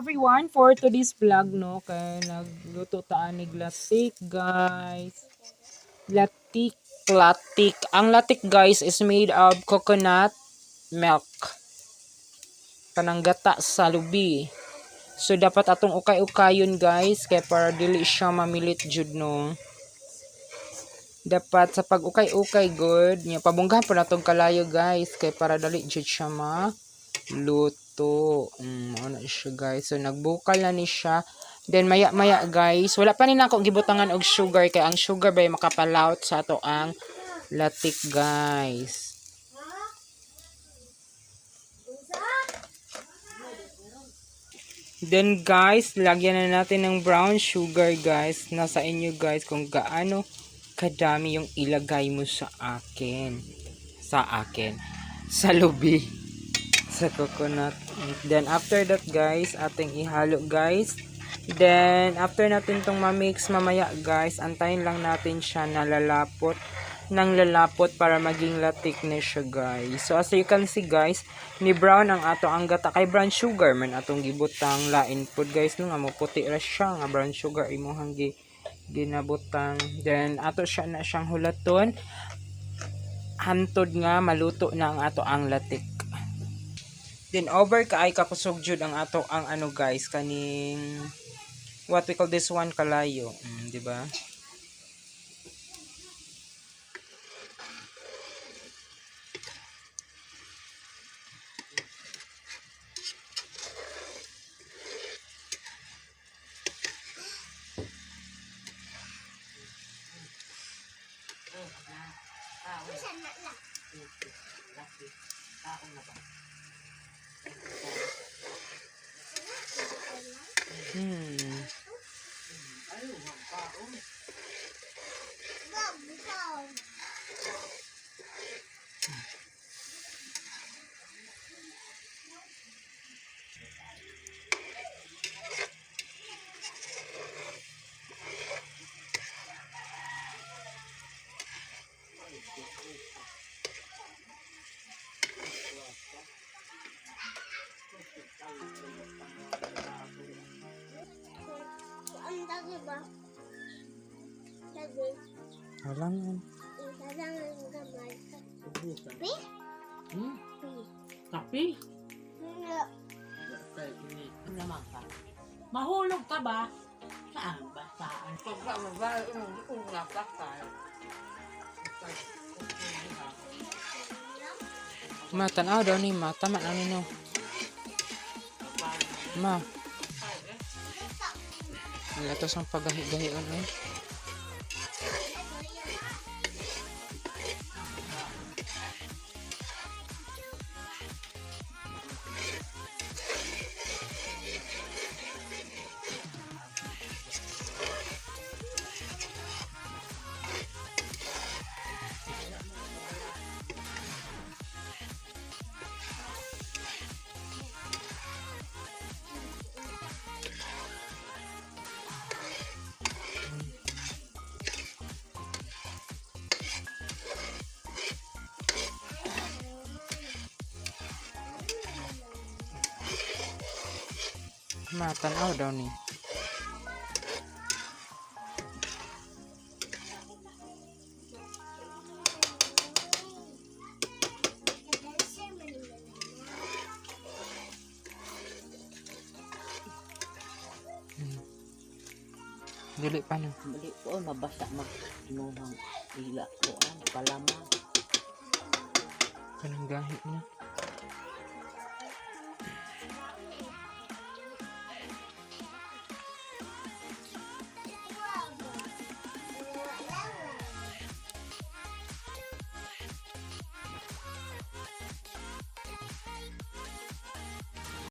everyone for today's vlog no kay nagluto ta ni latik guys. Latik, latik. Ang latik guys is made of coconut milk. Kanang gata sa lubi. So dapat atong ukay-ukayon guys kay para dili siya mamilit jud no. Dapat sa pag-ukay-ukay good, pabunggahan po natong kalayo guys kay para dali jud siya ma luto. Mm, ano siya guys. So nagbukal na ni siya. Then maya maya guys, wala pa ni nako gibutangan og sugar kay ang sugar bay makapalaut sa ato ang latik guys. Then guys, lagyan na natin ng brown sugar guys. Nasa inyo guys kung gaano kadami yung ilagay mo sa akin. Sa akin. Sa lubi. Sa coconut. Then after that guys, ating ihalo guys. Then after natin tong ma-mix mamaya guys, antayin lang natin siya na lalapot ng lalapot para maging latik na siya guys. So as you can see guys, ni brown ang ato ang gata kay brown sugar man atong gibutang lain food guys no nga mo puti ra siya nga brown sugar imong gi ginabutang. Then ato siya na siyang hulaton hantod nga maluto na ang ato ang latik. Then over ka ay kakusog jud ang ato ang ano guys kaning what we call this one kalayo, mm, di ba? Hmm. Ang 嗯。Ba? Lagi. Alam yan. Ang ang gamay. Pi? Hmm? Pi. Kapi? Hindi. Naman ka? Mahulog ka ba? Saan ba? Saan? Pagka mabayo, kung napak ka. Ma, tanaw daw ni ma. Tama na nino. Ma. Wala to sang pagahi-gahi ano eh. Ma, tanaw daw ni. Dili pa no. Bali ko, mabasa mag-inuhang ila ko. Ang palama. Kanang gahi na.